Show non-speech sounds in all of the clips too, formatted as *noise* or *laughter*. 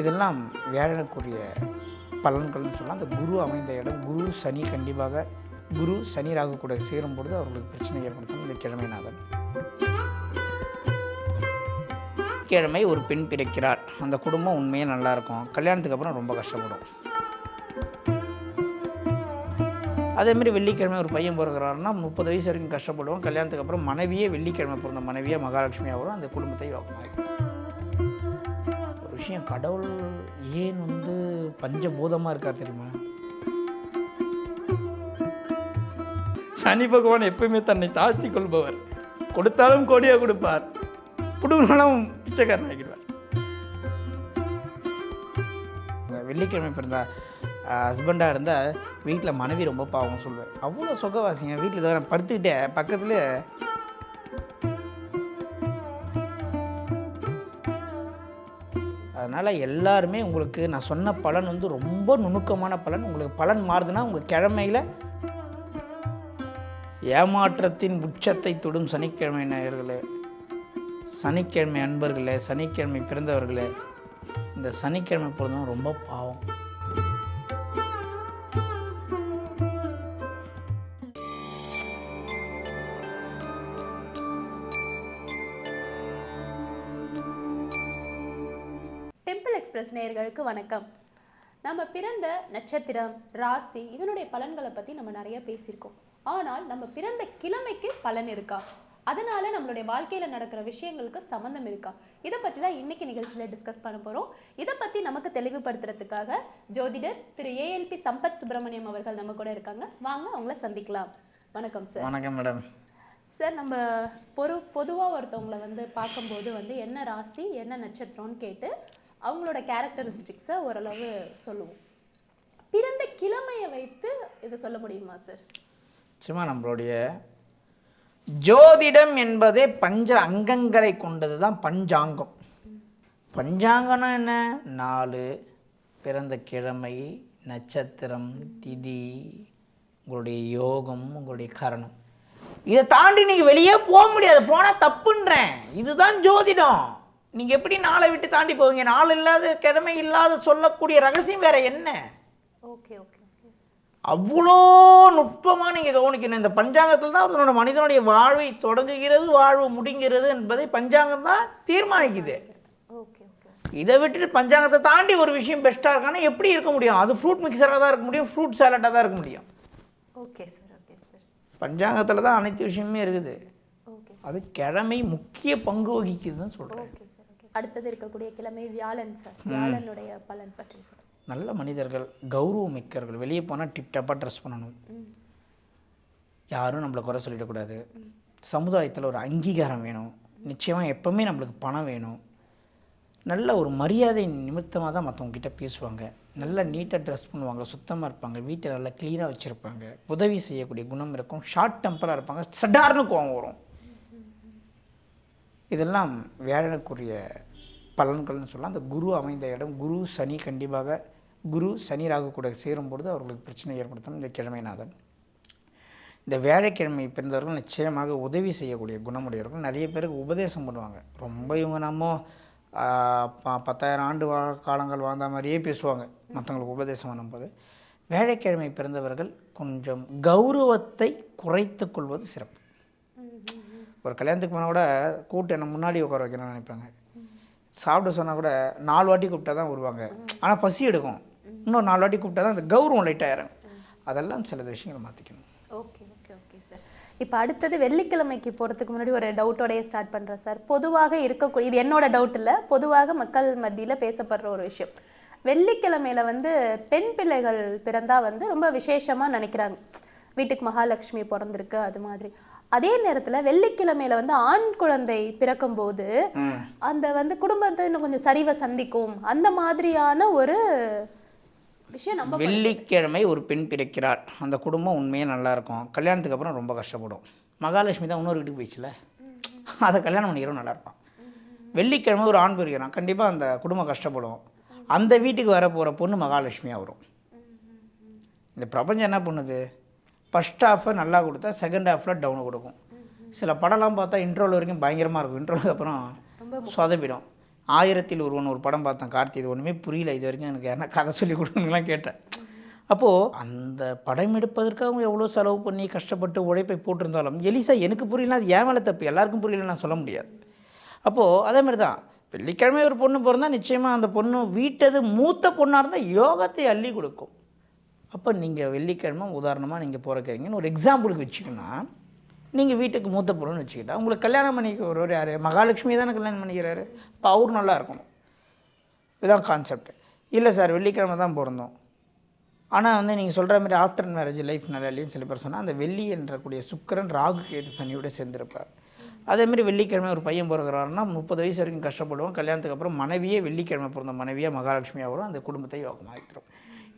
இதெல்லாம் வியாழனுக்குரிய பலன்கள்னு சொல்லலாம் அந்த குரு அமைந்த இடம் குரு சனி கண்டிப்பாக குரு சனி ராகு கூட சேரும் பொழுது அவர்களுக்கு பிரச்சனை ஏற்படுத்தும். இந்த கிழமைநாதன். கிழமை ஒரு பெண் பிறக்கிறார். அந்த குடும்பம் உண்மையாக நல்லா இருக்கும். கல்யாணத்துக்கு அப்புறம் ரொம்ப கஷ்டப்படும். அதேமாரி வெள்ளிக்கிழமை ஒரு பையன் பிறகுறாருன்னா முப்பது வயசு வரைக்கும் கஷ்டப்படுவோம் கல்யாணத்துக்கு அப்புறம் மனைவியே வெள்ளிக்கிழமை பிறந்த மனைவியே மகாலட்சுமியாக வரும் அந்த குடும்பத்தை யோகமாகும் விஷயம் கடவுள் ஏன் வந்து பஞ்சபூதமாக இருக்கார் தெரியுமா? சனி பகவான் எப்பவுமே தன்னை தாழ்த்தி கொள்பவர். கொடுத்தாலும் கோடியாக கொடுப்பார். புடுங்கினாலும் பிச்சைக்காரன் ஆகிடுவார். வெள்ளிக்கிழமை பிறந்தா ஹஸ்பண்டாக இருந்தால் வீட்டில் மனைவி ரொம்ப பாவம் சொல்லுவேன். அவ்வளோ சொகவாசிங்க. வீட்டில் தவிர நான் படுத்துக்கிட்டே பக்கத்தில் அதனால் எல்லாருமே உங்களுக்கு நான் சொன்ன பலன் வந்து ரொம்ப நுணுக்கமான பலன். உங்களுக்கு பலன் மாறுதுன்னா உங்கள் கிழமையில் ஏமாற்றத்தின் உச்சத்தை தொடும் சனிக்கிழமை நேயர்களே. சனிக்கிழமை அன்பர்களே சனிக்கிழமை பிறந்தவர்களே இந்த சனிக்கிழமை பொழுதும் ரொம்ப பாவம். நேயர்களுக்கு வணக்கம். நம்ம பிறந்த நட்சத்திரம் ராசி இதனுடைய பலன்களை பற்றி நம்ம நிறைய பேசியிருக்கோம். ஆனால் நம்ம பிறந்த கிழமைக்கு பலன் இருக்கா? அதனால நம்மளுடைய வாழ்க்கையில் நடக்கிற விஷயங்களுக்கு சம்மந்தம் இருக்கா? இதை பற்றி தான் இன்னைக்கு நிகழ்ச்சியில் டிஸ்கஸ் பண்ண போகிறோம் இதை பற்றி நமக்கு தெளிவுபடுத்துறதுக்காக ஜோதிடர் திரு ஏஎல்பி சம்பத் சுப்பிரமணியம் அவர்கள் நம்ம கூட இருக்காங்க. வாங்க அவங்கள சந்திக்கலாம். வணக்கம் சார் வணக்கம் மேடம் சார் நம்ம பொறு பொதுவாக ஒருத்தவங்களை வந்து பார்க்கும்போது வந்து என்ன ராசி என்ன நட்சத்திரம்னு கேட்டு அவங்களோட கேரக்டரிஸ்டிக்ஸை ஓரளவு சொல்லுவோம். பிறந்த கிழமையை வைத்து இதை சொல்ல முடியுமா சார் சும்மா நம்மளுடைய ஜோதிடம் என்பதே பஞ்ச அங்கங்களை கொண்டது தான் பஞ்சாங்கம். பஞ்சாங்கம்னா என்ன? நாலு பிறந்த கிழமை நட்சத்திரம் திதி உங்களுடைய யோகம் உங்களுடைய கரணம். இதை தாண்டி நீங்கள் வெளியே போக முடியாது போனால் தப்புன்றேன். இதுதான் ஜோதிடம். நீங்கள் எப்படி நாளை விட்டு தாண்டி போவீங்க? நாள் இல்லாத கிழமை இல்லாத சொல்லக்கூடிய ரகசியம் வேற என்ன? ஓகே ஓகே அவ்வளோ நுட்பமாக நீங்கள் கவனிக்கணும். இந்த பஞ்சாங்கத்தில் தான் ஒருத்தனோட மனிதனுடைய வாழ்வை தொடங்குகிறது வாழ்வு முடிங்கிறது என்பதை பஞ்சாங்கம் தான் தீர்மானிக்குது. இதை விட்டுட்டு பஞ்சாங்கத்தை தாண்டி ஒரு விஷயம் பெஸ்ட்டாக இருக்கான்னா எப்படி இருக்க முடியும்? அது ஃப்ரூட் மிக்சராக தான் இருக்க முடியும் ஃப்ரூட் சாலட்டாக தான் இருக்க முடியும். Okay sir okay sir. பஞ்சாங்கத்தில் தான் அனைத்து விஷயமே இருக்குது. ஓகே அது கிழமை முக்கிய பங்கு வகிக்குதுன்னு சொல்கிறேன் அடுத்தது இருக்கக்கூடிய கிழமை வியாழன் சார். வியாழனுடைய பலன் பற்றி சார் நல்ல மனிதர்கள் கௌரவ மிக்கர்கள் வெளியே போனால் டிப்டாப்பாக ட்ரெஸ் பண்ணணும். யாரும் நம்மளை குறை சொல்லிடக்கூடாது. சமுதாயத்தில் ஒரு அங்கீகாரம் வேணும். நிச்சயமாக எப்போவுமே நம்மளுக்கு பணம் வேணும். நல்ல ஒரு மரியாதை நிமித்தமாக தான் மற்றவங்க கிட்ட பேசுவாங்க. நல்லா நீட்டாக ட்ரெஸ் பண்ணுவாங்க சுத்தமாக இருப்பாங்க வீட்டை நல்லா க்ளீனாக வச்சுருப்பாங்க. உதவி செய்யக்கூடிய குணம் இருக்கும். ஷார்ட் டெம்பராக இருப்பாங்க. சடார்னு கோவம் வரும். இதெல்லாம் வியாழனுக்குரிய பலன்கள்னு சொல்லலாம். அந்த குரு அமைந்த இடம் குரு சனி கண்டிப்பாக குரு சனி ராகு கூட சேரும் பொழுது அவர்களுக்கு பிரச்சனை ஏற்படுத்தும் இந்த கிழமைநாதன். இந்த வியாழக்கிழமை பிறந்தவர்கள் நிச்சயமாக உதவி செய்யக்கூடிய குணமுடையவர்கள். நிறைய பேருக்கு உபதேசம் பண்ணுவாங்க. ரொம்ப இவங்க நம்ம பத்தாயிரம் ஆண்டு வா காலங்கள் வாழ்ந்த மாதிரியே பேசுவாங்க. மற்றவங்களுக்கு உபதேசம் பண்ணும்போது. வியாழக்கிழமை பிறந்தவர்கள் கொஞ்சம் கௌரவத்தை குறைத்து கொள்வது சிறப்பு. ஒரு கல்யாணத்துக்கு போனால் கூட கூட்டு என்ன முன்னாடி உட்கார வைக்கணும்னு நினைப்பாங்க. சாப்பிட சொன்னால் கூட நாலு வாட்டி கூப்பிட்டா தான் வருவாங்க. ஆனால் பசி எடுக்கும். இன்னும் நாலு வாட்டி கூப்பிட்டா தான் அந்த கௌரவம் லைட் இறங்கும் அதெல்லாம் சில விஷயங்களை மாற்றிக்கணும் ஓகே ஓகே ஓகே சார். இப்போ அடுத்தது வெள்ளிக்கிழமைக்கு போகிறதுக்கு முன்னாடி ஒரு டவுட்டோடய ஸ்டார்ட் பண்ணுறேன் சார். பொதுவாக இருக்கக்கூடிய இது என்னோட டவுட் இல்லை. பொதுவாக மக்கள் மத்தியில் பேசப்படுற ஒரு விஷயம். வெள்ளிக்கிழமையில வந்து பெண் பிள்ளைகள் பிறந்தால் வந்து ரொம்ப விசேஷமாக நினைக்கிறாங்க. வீட்டுக்கு மகாலட்சுமி பிறந்திருக்கு அது மாதிரி. அதே நேரத்தில் வெள்ளிக்கிழமையில வந்து ஆண் குழந்தை பிறக்கும்போது அந்த வந்து குடும்பத்தை இன்னும் கொஞ்சம் சரிவை சந்திக்கும். அந்த மாதிரியான ஒரு விஷயம் நம்ம வெள்ளிக்கிழமை ஒரு பெண் பிறக்கிறார் அந்த குடும்பம் உண்மையாக நல்லா இருக்கும். கல்யாணத்துக்கு அப்புறம் ரொம்ப கஷ்டப்படும். மகாலட்சுமி தான் இன்னொரு வீட்டுக்கு போயிடுச்சுல? அதை கல்யாணம் பண்ணிக்கிறோம் நல்லா இருப்பான். வெள்ளிக்கிழமை ஒரு ஆண் பிறக்கிறான். கண்டிப்பாக அந்த குடும்பம் கஷ்டப்படும். அந்த வீட்டுக்கு வர போகிற பொண்ணு மகாலட்சுமியாக வரும். இந்த பிரபஞ்சம் என்ன பண்ணுது? ஃபஸ்ட் ஹாஃபை நல்லா கொடுத்தா செகண்ட் ஹாஃபில் டவுன் கொடுக்கும். சில படம்லாம் பார்த்தா இன்ட்ரோல் வரைக்கும் பயங்கரமாக இருக்கும். இன்ட்ரோலுக்கு அப்புறம் சொதப்பிடும். ஆயிரத்தில் ஒருவன் ஒரு படம் பார்த்தேன் கார்த்தி. இது ஒன்றுமே புரியல. இது வரைக்கும் எனக்கு யாருன்னா கதை சொல்லி கொடுங்கலாம் கேட்டேன். அப்போது அந்த படம் எடுப்பதற்கு அவங்க எவ்வளோ செலவு பண்ணி கஷ்டப்பட்டு உழைப்பை போட்டிருந்தாலும் எலிசா எனக்கு புரியல அது ஏன் மேலே தப்பு. எல்லாருக்கும் புரியல நான் சொல்ல முடியாது. அப்போது அதே மாதிரி தான். வெள்ளிக்கிழமை ஒரு பொண்ணு பிறந்தா நிச்சயமாக அந்த பொண்ணு வீட்டது மூத்த பொண்ணாக இருந்தால் யோகத்தை அள்ளி கொடுக்கும். அப்போ நீங்கள் வெள்ளிக்கிழமை உதாரணமாக நீங்கள் பிறக்கிறீங்கன்னு ஒரு எக்ஸாம்பிளுக்கு வச்சுக்கோன்னா நீங்கள் வீட்டுக்கு மூத்த பொருள்னு வச்சுக்கிட்டா உங்களுக்கு கல்யாணம் பண்ணிக்க ஒருவர் யார்? மகாலட்சுமி தானே கல்யாணம் பண்ணிக்கிறாரு. அப்போ அவர் நல்லா இருக்கணும். இதுதான் கான்செப்ட் இல்லை சார் வெள்ளிக்கிழமை தான் பிறந்தோம். ஆனால் வந்து நீங்கள் சொல்கிற மாதிரி ஆஃப்டர் மேரேஜ் லைஃப் நல்லா இல்லைன்னு சில பேர் சொன்னால் அந்த வெள்ளி என்றக்கூடிய சுக்கிரன் ராகு கேது சனியோட சேர்ந்திருப்பார். அதேமாரி வெள்ளிக்கிழமை ஒரு பையன் பிறகுறாருன்னா முப்பது வயசு வரைக்கும் கஷ்டப்படுவோம் கல்யாணத்துக்கு அப்புறம் மனைவியே வெள்ளிக்கிழமை பிறந்த மனைவியாக மகாலட்சுமியாக வரும் அந்த குடும்பத்தை யோகமாகிக்கிறோம்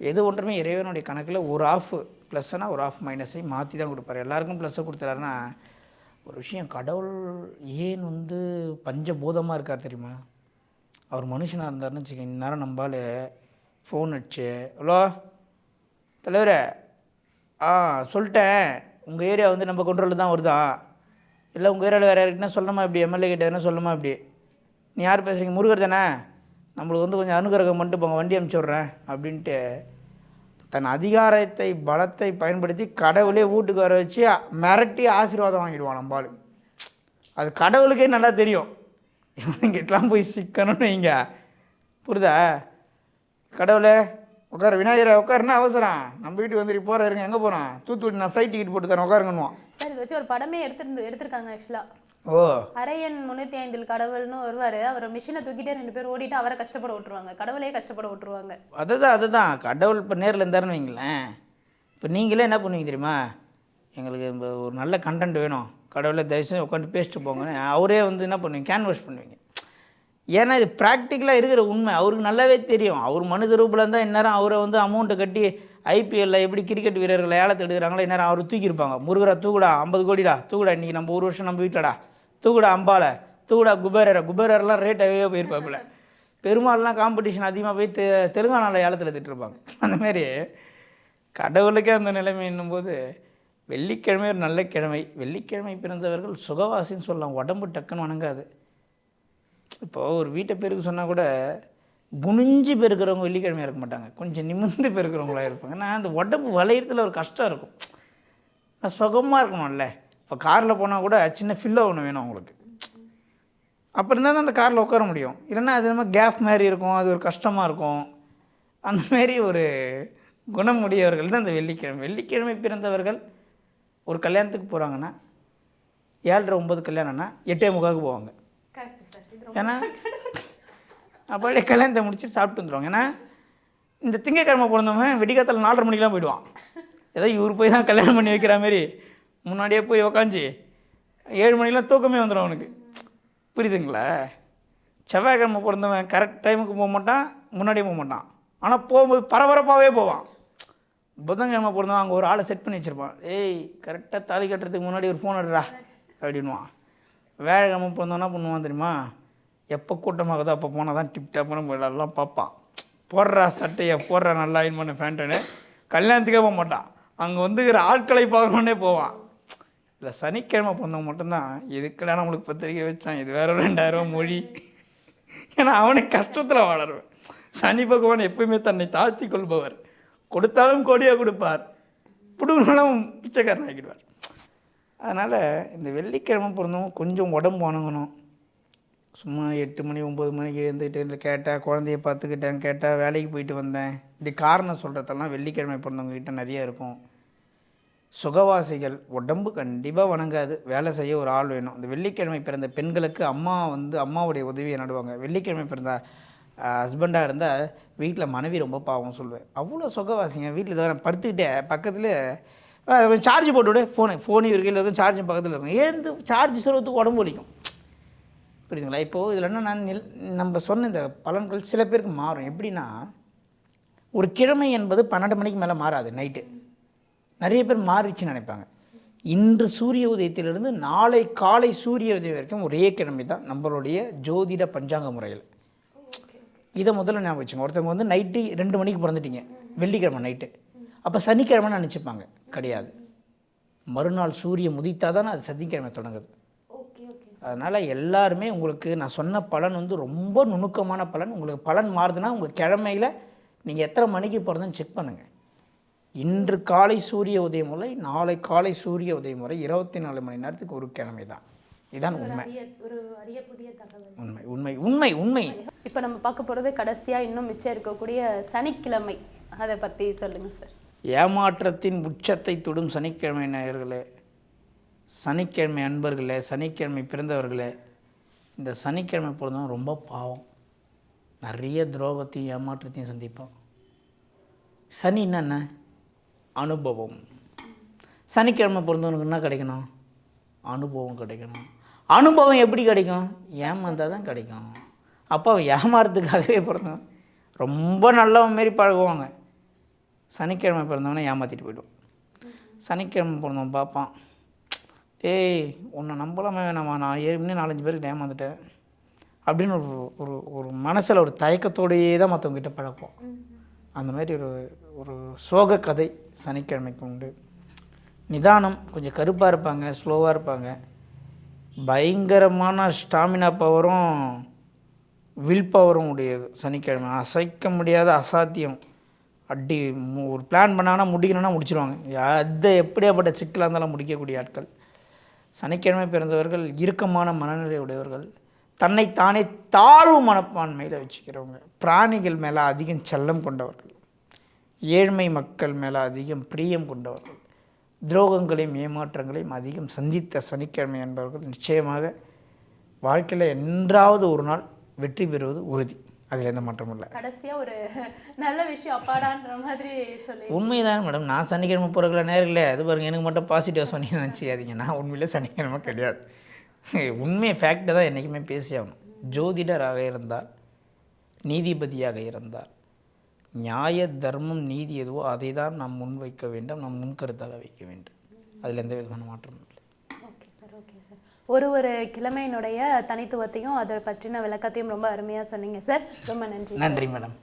எது ஒன்றுமே இறைவனுடைய கணக்கில் ஒரு ஆஃப் ப்ளஸ்னால் ஒரு ஆஃப் மைனஸை மாற்றி தான் கொடுப்பாரு. எல்லாருக்கும் ப்ளஸ்ஸை கொடுத்துறாருன்னா ஒரு விஷயம் கடவுள் ஏன் வந்து பஞ்சபூதமாக இருக்கார் தெரியுமா? அவர் மனுஷனாக இருந்தாருன்னு வச்சுக்கோங்க இந்நேரம் நம்பால் ஃபோன் அடிச்சு ஹலோ தலைவரே ஆ சொல்லிட்டேன். உங்கள் ஏரியா வந்து நம்ம கண்ட்ரோலில் தான் வருதா? இல்லை உங்கள் ஏரியாவில் வேறு யாருக்குன்னா சொல்லணுமா இப்படி? எம்எல்ஏ கிட்ட எதுனா சொல்லணுமா இப்படி? நீ யார் பேசுகிறீங்க முருகர் தானே? நம்மளுக்கு வந்து கொஞ்சம் அனுகிரகம் பண்ணிட்டு போங்க வண்டி அனுப்பிச்சி விட்றேன் அப்படின்ட்டு தன் அதிகாரத்தை பலத்தை பயன்படுத்தி கடவுளே வீட்டுக்கு வர வச்சு மிரட்டி ஆசீர்வாதம் வாங்கிடுவான் நம்பாள் அது கடவுளுக்கே நல்லா தெரியும். இவனுங்கிட்டலாம் போய் சிக்கணும்னு வைங்க. புரிதா கடவுளே உட்கார விநாயகரை உட்காருன்னா அவசரம்? நம்ம வீட்டுக்கு வந்துட்டு போகிற இருங்க எங்கே போகிறோம் தூத்துக்குடி நான் ஃப்ளைட் டிக்கெட் போட்டு தரேன் உட்காருங்கன்னுவான். சார் இதை வச்சு ஒரு படமே எடுத்துருந்து எடுத்திருக்காங்க ஆக்சுவலாக ஓ. அரையன் முன்னூத்தி ஐந்தில் கடவுள்னு வருவாரு. அவர் மிஷினை தூக்கிட்டே ரெண்டு பேர் ஓடிட்டு அவரை கஷ்டப்பட விட்டுருவாங்க. கடவுளே கஷ்டப்பட விட்டுருவாங்க. அதுதான் அதுதான். கடவுள் இப்போ நேரில் இருந்தாருன்னு வைங்களேன். இப்போ நீங்களே என்ன பண்ணுவீங்க தெரியுமா? எங்களுக்கு இப்போ ஒரு நல்ல கண்டென்ட் வேணும். கடவுளை தயவுசெய்து உட்காந்து பேசிட்டு போங்கன்னு அவரே வந்து என்ன பண்ணுவீங்க? கேன்வாஷ் பண்ணுவீங்க. ஏன்னா இது ப்ராக்டிக்கலாக இருக்கிற உண்மை. அவருக்கு நல்லாவே தெரியும். அவர் மனித ரூபில் இருந்தால் இந்நேரம் அவரை வந்து அமௌண்ட்டை கட்டி ஐபிஎல்ல எப்படி கிரிக்கெட் வீரர்களை ஏலத்தை எடுக்கிறாங்களோ இந்நேரம் அவர் தூக்கியிருப்பாங்க. முருகரா தூக்குடா ஐம்பது கோடிடா தூக்குடா இன்றைக்கி நம்ம ஒரு வருஷம் நம்ம வீட்டிலடா. தூக்குடா அம்பால தூக்குடா குபேரரை குபேரர்லாம் ரேட் அவே போயிருப்பாப்புல. *laughs* பெருமாள்லாம் காம்படிஷன் அதிகமாக போய் தெ தெலுங்கானாவில் ஏலத்தில் திட்டிருப்பாங்க. *laughs* அந்த மாதிரி கடவுளுக்கே அந்த நிலைமை என்னும்போது வெள்ளிக்கிழமை ஒரு நல்ல கிழமை. வெள்ளிக்கிழமை பிறந்தவர்கள் சுகவாசின்னு சொல்லலாம். உடம்பு டக்குன்னு வணங்காது. இப்போது ஒரு வீட்டை பெருக்கு சொன்னால் கூட குனிஞ்சு பெருக்கிறவங்க வெள்ளிக்கிழமையாக இருக்க மாட்டாங்க. கொஞ்சம் நிமிர்ந்து பெருக்கிறவங்களா இருப்பாங்க. ஏன்னா அந்த உடம்பு வளையறதுல ஒரு கஷ்டம் இருக்கும். நான் சுகமாக இருக்கணும்ல. இப்போ காரில் போனால் கூட சின்ன ஃபில்லோ ஒன்று வேணும் அவங்களுக்கு. அப்போ இருந்தால் தான் அந்த காரில் உட்கார முடியும். இல்லைன்னா அது நம்ம கேப் மாதிரி இருக்கும் அது ஒரு கஷ்டமாக இருக்கும். அந்த மாதிரி ஒரு குணமுடையவர்கள் தான் அந்த வெள்ளிக்கிழமை. வெள்ளிக்கிழமை பிறந்தவர்கள் ஒரு கல்யாணத்துக்கு போகிறாங்கன்னா ஏழரை ஒம்பது கல்யாணம்னா எட்டே முக்காவுக்கு போவாங்க. ஏன்னா அப்படியே கல்யாணத்தை முடிச்சு சாப்பிட்டு வந்துடுவாங்க ஏன்னா இந்த திங்கக்கிழமை பிறந்தவன் வெடிக்காத்தால நாலரை மணிக்கெலாம் போயிடுவான். ஏதோ இவர் போய் தான் கல்யாணம் பண்ணி வைக்கிற மாதிரி. முன்னாடியே போய் உக்காஞ்சி ஏழு மணிக்கெலாம் தூக்கமே வந்துடும் அவனுக்கு. புரியுதுங்களா? செவ்வாய்க்கிழமை பிறந்தவன் கரெக்ட் டைமுக்கு போக மாட்டான் முன்னாடியே போக மாட்டான். ஆனால் போகும்போது பரபரப்பாகவே போவான். புதன்கிழமை பிறந்தவன் அங்கே ஒரு ஆளை செட் பண்ணி வச்சுருப்பான். ஏய் கரெக்டாக தாலி கட்டுறதுக்கு முன்னாடி ஒரு ஃபோன் எடுறா அப்படின்வான் வேலைக்கிழமை பிறந்தவன் என்ன பண்ணுவான் தெரியுமா? எப்போ கூட்டமாகுதோ அப்போ போனால் தான் டிப் டாப்னு எல்லாம் பார்ப்பான். போடுறா சட்டையை போடுறா நல்லா அயன் பண்ண ஃபேண்ட்டுன்னு கல்யாணத்துக்கே போக மாட்டான். அங்கே வந்துக்கிற ஆட்களை பார்க்கணுன்னே போவான். இல்லை சனிக்கிழமை பிறந்தவங்க மட்டும்தான். இதுக்கெல்லாம் நம்மளுக்கு பத்திரிக்கை வச்சான். இது வேற ஒரு ரெண்டாயிரம் மொழி. ஏன்னா அவனை கஷ்டத்தில் வளருவேன். சனி பகவான் எப்பயுமே தன்னை தாழ்த்தி கொள்பவர். கொடுத்தாலும் கோடியாக கொடுப்பார். பிடுங்கினாலும் பிச்சைக்காரன் ஆக்கிடுவார் அதனால் இந்த வெள்ளிக்கிழமை பிறந்தவங்க கொஞ்சம் உடம்பு வணங்கணும். சும்மா எட்டு மணி ஒம்பது மணிக்கு எழுந்துக்கிட்டு இல்லை கேட்டால் குழந்தைய பார்த்துக்கிட்டேன் கேட்டால் வேலைக்கு போயிட்டு வந்தேன். இப்படி காரணம் சொல்கிறதெல்லாம் வெள்ளிக்கிழமை பிறந்தவங்க கிட்ட நிறைய இருக்கும். சுகவாசிகள் உடம்பு கண்டிப்பாக வணங்காது. வேலை செய்ய ஒரு ஆள் வேணும். இந்த வெள்ளிக்கிழமை பிறந்த பெண்களுக்கு அம்மா வந்து அம்மாவுடைய உதவியை நடுவாங்க. வெள்ளிக்கிழமை பிறந்த ஹஸ்பண்டாக இருந்தால் வீட்டில் மனைவி ரொம்ப பாவம் சொல்லுவேன். அவ்வளோ சுகவாசிங்க. வீட்டில் தவிர படுத்துக்கிட்டே பக்கத்தில் சார்ஜ் போட்டு விட. ஃபோனு ஃபோனு இருக்கையில் இருக்கும் சார்ஜும் பக்கத்தில் இருக்கும். ஏந்து சார்ஜ் சொல்கிறதுக்கு உடம்பு வலிக்கும். புரியுதுங்களா? இப்போது இதில் என்ன நான் நில் நம்ம சொன்ன இந்த பலன்கள் சில பேருக்கு மாறும். எப்படின்னா ஒரு கிழமை என்பது பன்னெண்டு மணிக்கு மேலே மாறாது நைட்டு நிறைய பேர் மாறிச்சுன்னு நினைப்பாங்க. இன்று சூரிய உதயத்திலிருந்து நாளை காலை சூரிய உதயம் வரைக்கும் ஒரே கிழமை தான் நம்மளுடைய ஜோதிட பஞ்சாங்க முறையில் இதை முதல்ல ஞாபகம் வச்சுங்க. ஒருத்தவங்க வந்து நைட்டு ரெண்டு மணிக்கு பிறந்துட்டீங்க. வெள்ளிக்கிழமை நைட்டு. அப்போ சனிக்கிழமை நினச்சிப்பாங்க. கிடையாது. மறுநாள் சூரியன் முதித்தா தானே அது சனிக்கிழமை தொடங்குது. Okay okay. அதனால் எல்லாருமே உங்களுக்கு நான் சொன்ன பலன் வந்து ரொம்ப நுணுக்கமான பலன். உங்களுக்கு பலன் மாறுதுன்னா உங்கள் கிழமையில் நீங்கள் எத்தனை மணிக்கு போகிறதுன்னு செக் பண்ணுங்கள் இன்று காலை சூரிய உதயம் வரை நாளை காலை சூரிய உதயம் வரை இருபத்தி நாலு மணி நேரத்துக்கு ஒரு கிழமை தான். இதான் உண்மை. உண்மை உண்மை உண்மை உண்மை. இப்போ நம்ம பார்க்க போகிறது கடைசியாக இன்னும் மிச்சம் இருக்கக்கூடிய சனிக்கிழமை. அதை பற்றி சொல்லுங்கள் சார். ஏமாற்றத்தின் உச்சத்தை தொடும் சனிக்கிழமை நேயர்களே சனிக்கிழமை அன்பர்களே சனிக்கிழமை பிறந்தவர்களே இந்த சனிக்கிழமை பொழுதும் ரொம்ப பாவம். நிறைய துரோகத்தையும் ஏமாற்றத்தையும் சந்திப்போம். சனி என்னென்ன? அனுபவம். சனிக்கிழமை பிறந்தவனுக்கு என்ன கிடைக்கணும்? அனுபவம் கிடைக்கணும். அனுபவம் எப்படி கிடைக்கும்? ஏமாந்தால் தான் கிடைக்கும். அப்போ அவன் ஏமாறதுக்காகவே பிறந்தவன். ரொம்ப நல்லவன் மாரி பழகுவாங்க. சனிக்கிழமை பிறந்தவனே ஏமாற்றிட்டு போயிடுவான். சனிக்கிழமை பிறந்தவன் பார்ப்பான். டேய் உன்னை நம்பலாமே வேணாமா? நான் ஏற்கனவே நாலஞ்சு பேருக்கு ஏமாந்துட்டேன். அப்படின்னு ஒரு ஒரு ஒரு மனசில் ஒரு தயக்கத்தோடையே தான் மற்றவங்ககிட்ட பழப்போம் அந்த மாதிரி ஒரு ஒரு சோக கதை சனிக்கிழமைக்கு உண்டு. நிதானம் கொஞ்சம் கருப்பாக இருப்பாங்க ஸ்லோவாக இருப்பாங்க. பயங்கரமான ஸ்டாமினா பவரும் வில் பவரும் உடையது சனிக்கிழமை. அசைக்க முடியாத அசாத்தியம். அடி மு- ஒரு பிளான் பண்ணாங்கன்னா முடிக்கணும்னா முடிச்சிருவாங்க. அதை எப்படியாப்பட்ட சிக்கலாக இருந்தாலும் முடிக்கக்கூடிய ஆட்கள். சனிக்கிழமை பிறந்தவர்கள் இறுக்கமான மனநிலை உடையவர்கள். தன்னை தானே தாழ்வு மனப்பான்மையில் வச்சுக்கிறவங்க. பிராணிகள் மேலே அதிகம் செல்லம் கொண்டவர்கள். ஏழ்மை மக்கள் மேலே அதிகம் பிரியம் கொண்டவர்கள். துரோகங்களையும் ஏமாற்றங்களையும் அதிகம் சந்தித்த சனிக்கிழமை என்பவர்கள் நிச்சயமாக வாழ்க்கையில் என்றாவது ஒரு நாள் வெற்றி பெறுவது உறுதி. அதில் எந்த மாற்றமும் இல்லை. கடைசியாக ஒரு நல்ல விஷயம் அப்பாடான்ற மாதிரி சொல்லி உண்மைதான் மேடம் நான் சனிக்கிழமை பிறகுல நேரம் இல்லை அது பாருங்க எனக்கு மட்டும் பாசிட்டிவாக சொன்னீங்கன்னு நினச்சிக்காதீங்க. நான் உண்மையிலே சனிக்கிழமை கிடையாது உண்மை ஃபேக்டை தான் என்றைக்குமே பேசி ஆகணும் ஜோதிடராக இருந்தால் நீதிபதியாக இருந்தால் நியாய தர்மம் நீதி எதுவோ அதை தான் நாம் முன்வைக்க வேண்டும் நாம் முன்கருத்தாக வைக்க வேண்டும். அதில் எந்த விதமான மாற்றமும் இல்லை. ஓகே சார் ஓகே சார் ஒரு ஒரு கிழமையினுடைய தனித்துவத்தையும் அதை பற்றின விளக்கத்தையும் ரொம்ப அருமையாக சொன்னீங்க சார் ரொம்ப நன்றி. நன்றி மேடம்